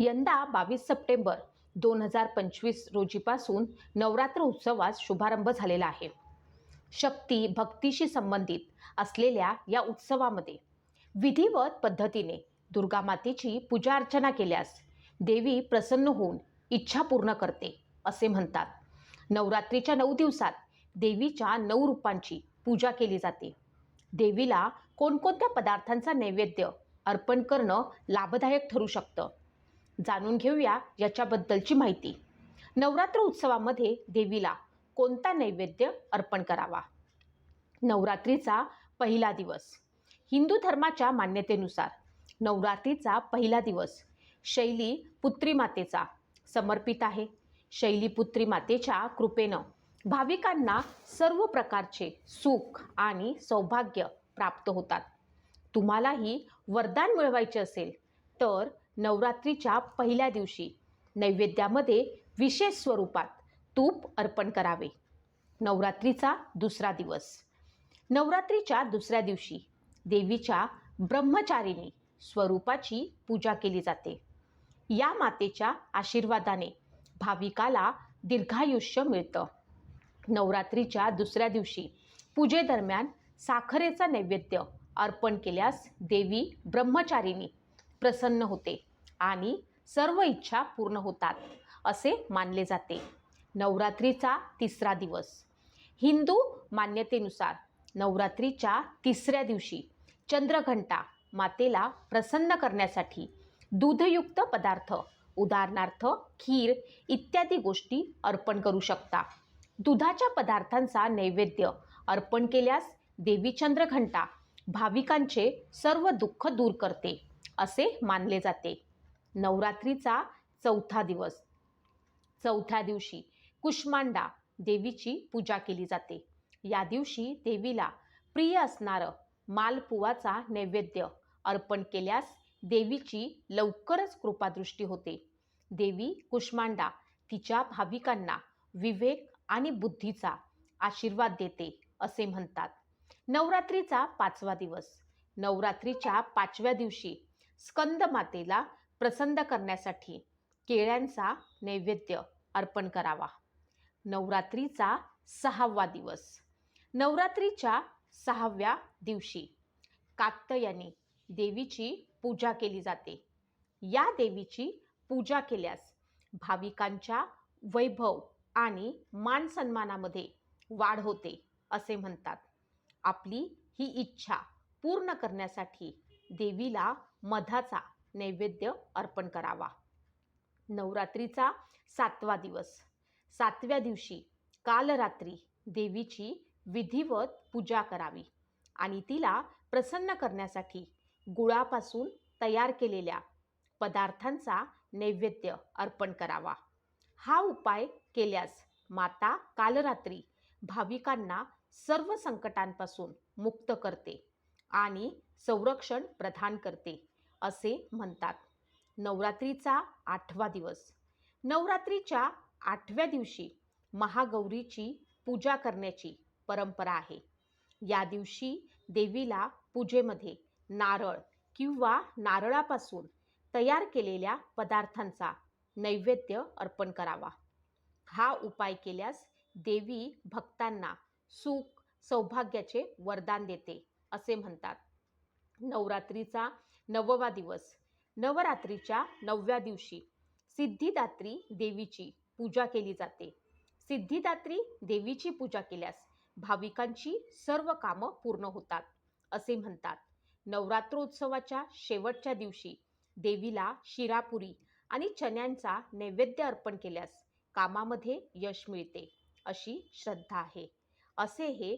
यंदा बावीस सप्टेंबर दोन हजार पंचवीस रोजीपासून नवरात्र उत्सवास शुभारंभ झालेला आहे. शक्ती भक्तीशी संबंधित असलेल्या या उत्सवामध्ये विधिवत पद्धतीने दुर्गा मातेची पूजा अर्चना केल्यास देवी प्रसन्न होऊन इच्छा पूर्ण करते असे म्हणतात. नवरात्रीच्या नऊ दिवसात देवीच्या नऊ रूपांची पूजा केली जाते. देवीला कोणकोणत्या पदार्थांचा नैवेद्य अर्पण करणं लाभदायक ठरू शकतं? जाणून घेऊया याच्याबद्दलची माहिती. नवरात्र उत्सवामध्ये देवीला कोणता नैवेद्य अर्पण करावा? नवरात्रीचा पहिला दिवस. हिंदू धर्माच्या मान्यतेनुसार नवरात्रीचा पहिला दिवस शैली पुत्री मातेचा समर्पित आहे. शैली पुत्रीमातेच्या कृपेनं भाविकांना सर्व प्रकारचे सुख आणि सौभाग्य प्राप्त होतात. तुम्हालाही वरदान मिळवायचे असेल तर नवरात्रीच्या पहिल्या दिवशी नैवेद्यामध्ये विशेष स्वरूपात तूप अर्पण करावे. नवरात्रीचा दुसरा दिवस. नवरात्रीच्या दुसऱ्या दिवशी देवीच्या ब्रह्मचारिणी स्वरूपाची पूजा केली जाते. या मातेच्या आशीर्वादाने भाविकाला दीर्घायुष्य मिळतं. नवरात्रीच्या दुसऱ्या दिवशी पूजेदरम्यान साखरेचा नैवेद्य अर्पण केल्यास देवी ब्रह्मचारिणी प्रसन्न होते आणि सर्व इच्छा पूर्ण होतात असे मानले जाते. नवरात्रीचा तिसरा दिवस. हिंदू मान्यतेनुसार नवरात्रीच्या तिसऱ्या दिवशी चंद्रघंटा मातेला प्रसन्न करण्यासाठी दूधयुक्त पदार्थ उदाहरणार्थ खीर इत्यादी गोष्टी अर्पण करू शकता. दुधाच्या पदार्थांचा नैवेद्य अर्पण केल्यास देवी चंद्रघंटा भाविकांचे सर्व दुःख दूर करते. असे मानले जाते. नवरात्रीचा चौथा दिवस. चौथ्या दिवशी कुष्मांडा देवीची पूजा केली जाते. या दिवशी देवीला प्रिय असणारं मालपुवाचा नैवेद्य अर्पण केल्यास देवीची लवकरच कृपादृष्टी होते. देवी कुष्मांडा तिच्या भाविकांना विवेक आणि बुद्धीचा आशीर्वाद देते असे म्हणतात. नवरात्रीचा पाचवा दिवस. नवरात्रीच्या पाचव्या दिवशी स्कंद मातेला प्रसन्न करण्यासाठी केळ्यांचा नैवेद्य अर्पण करावा. नवरात्रीचा सहावा दिवस. नवरात्रीच्या सहाव्या दिवशी कात्तयाने देवीची पूजा केली जाते. या देवीची पूजा केल्यास भाविकांच्या वैभव आणि मान सन्मानामध्ये वाढ होते असे म्हणतात. आपली ही इच्छा पूर्ण करण्यासाठी देवीला मधाचा नैवेद्य अर्पण करावा. नवरात्रीचा सातवा दिवस. सातव्या दिवशी काल रात्री देवीची विधिवत पूजा करावी आणि तिला प्रसन्न करण्यासाठी गुळापासून तयार केलेल्या पदार्थांचा नैवेद्य अर्पण करावा. हा उपाय केल्यास माता कालरात्री भाविकांना सर्व संकटांपासून मुक्त करते आणि संरक्षण प्रदान करते. असे म्हणतात. नवरात्रीचा आठवा दिवस. नवरात्रीच्या आठव्या दिवशी महागौरीची पूजा करण्याची परंपरा आहे. या दिवशी देवीला पूजेमध्ये नारळ किंवा नारळापासून तयार केलेल्या पदार्थांचा नैवेद्य अर्पण करावा. हा उपाय केल्यास देवी भक्तांना सुख सौभाग्याचे वरदान देते असे म्हणतात. नवरात्रीचा नववा दिवस. नवरात्रीच्या नवव्या दिवशी सिद्धिदात्री देवीची पूजा केली जाते. सिद्धिदात्री देवीची पूजा केल्यास भाविकांची सर्व कामं पूर्ण होतात असे म्हणतात. नवरात्रोत्सवाच्या शेवटच्या दिवशी देवीला शिरापुरी आणि चण्यांचा नैवेद्य अर्पण केल्यास कामामध्ये यश मिळते अशी श्रद्धा आहे. असे हे